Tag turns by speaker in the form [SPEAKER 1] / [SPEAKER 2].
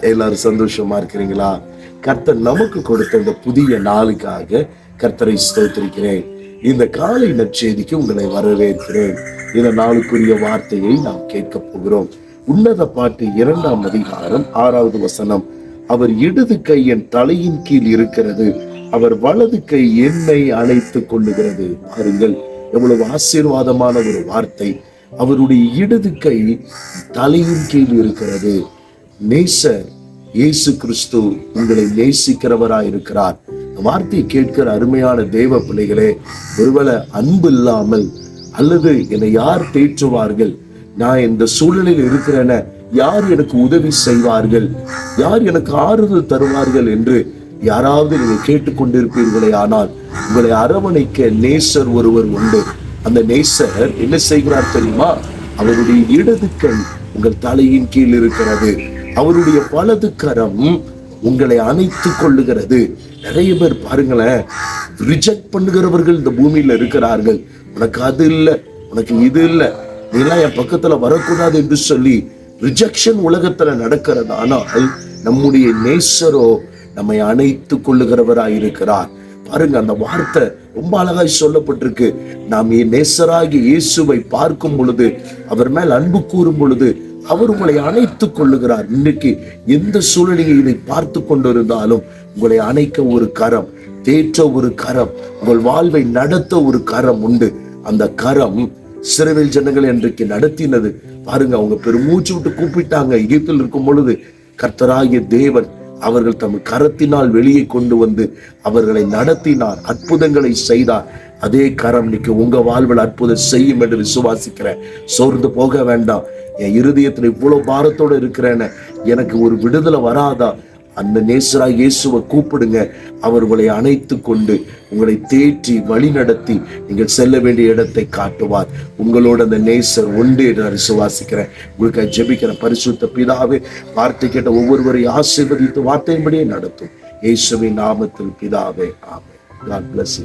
[SPEAKER 1] எல்லாரும் சந்தோஷமா இருக்கிறீங்களா? கர்த்தர் நமக்கு கொடுத்த இந்த புதிய நாளுக்காக கர்த்தரை ஸ்தோத்திருக்கிறேன். இந்த காலை நற்செய்திக்கு உங்களை வரவேற்கிறேன். இந்த நாளுக்குரிய வார்த்தையை நாம் கேட்க போகிறோம். உன்னத பாட்டு இரண்டாம் அதிகாரம் ஆறாவது வசனம். அவர் இடது கை என் தலையின் கீழ் இருக்கிறது. அவர் வலது கை என்னை அழைத்துக் கொள்ளுகிறது. பாருங்கள் எவ்வளவு ஆசீர்வாதமான ஒரு வார்த்தை. அவருடைய இடது கை தலையின் கீழ் இருக்கிறது. நேசர் இயேசு கிறிஸ்து உங்களை நேசிக்கிறவராய் இருக்கிறார் வார்த்தை வார்த்தையை கேட்கிற அருமையான தேவ பிள்ளைகளே ஒருவேளை அன்பு இல்லாமல் அல்லது என்னை யார் தேற்றுவார்கள்? நான் இந்த சூழலில் இருக்கிறேன யார் எனக்கு உதவி செய்வார்கள்? யார் எனக்கு ஆறுதல் தருவார்கள் என்று யாராவது நீங்கள் கேட்டுக்கொண்டிருப்பீர்களே ஆனால் உங்களை அரவணைக்க நேசர் ஒருவர் உண்டு. அந்த நேசர் என்ன செய்கிறார் தெரியுமா? அவருடைய இடது கண் உங்கள் தலையின் கீழ் இருக்கிறது. அவருடைய வலது கரம் உங்களை அணைத்துக் கொள்ளுகிறது. நிறைய பேர் பாருங்களேன் ரிஜெக்ட் பண்ணுகிறவர்கள் இந்த பூமியில இருக்கிறார்கள். உனக்கு அது இல்லை உனக்கு இது இல்லை. நீலாம் என் பக்கத்துல வரக்கூடாது என்று சொல்லி ரிஜெக்ஷன் உலகத்துல நடக்கிறது ஆனால் நம்முடைய நேசரோ நம்மை அணைத்துக் கொள்ளுகிறவராய் இருக்கிறார் பாருங்க அந்த வார்த்தை ரொம்ப அழகாய் சொல்லப்பட்டிருக்கு. நாம் நேசராகி இயேசுவை பார்க்கும் பொழுது அவர் மேல் அன்பு கூறும் பொழுது அவர் உங்களை அணைத்துக் கொள்ளுகிறார். இன்னைக்கு எந்த சூழ்நிலையை இதை பார்த்து கொண்டிருந்தாலும் உங்களை அணைக்க ஒரு கரம் தேற்ற ஒரு கரம் உங்கள் வாழ்வை நடத்த ஒரு கரம் உண்டு. அந்த கரம் சிறுவில் ஜனங்கள் இன்றைக்கு நடத்தினது. பாருங்க அவங்க பெருமூச்சு விட்டு கூப்பிட்டாங்க. எகிப்தில் இருக்கும் பொழுது கர்த்தராகிய தேவன் அவர்கள் தம் கரத்தினால் வெளியே கொண்டு வந்து அவர்களை நடத்தினார் அற்புதங்களை செய்தார். அதே கரம் இன்னைக்கு உங்க வாழ்வில் அற்புதம் செய்யும் என்று விசுவாசிக்கிறேன். சோர்ந்து போக வேண்டாம். என் இருதயத்தில் இவ்வளவு பாரத்தோடு இருக்கிறேன்னு எனக்கு ஒரு விடுதலை வராதா? அந்த நேசரா இயேசுவை கூப்பிடுங்க. அவர் உங்களை அணைத்து கொண்டு உங்களை தேற்றி வழி நடத்தி நீங்கள் செல்ல வேண்டிய இடத்தை காட்டுவார். உங்களோட அந்த நேசர் உண்டு என்று நான் விசுவாசிக்கிறேன். உங்களுக்கு ஜெபிக்கிற பரிசுத்த பிதாவே வார்த்தை கேட்ட ஒவ்வொருவரையும் ஆசீர்வதித்து வார்த்தையின்படியே நடத்தும். இயேசுவின் நாமத்தில் பிதாவே ஆமே காட் பிளஸ்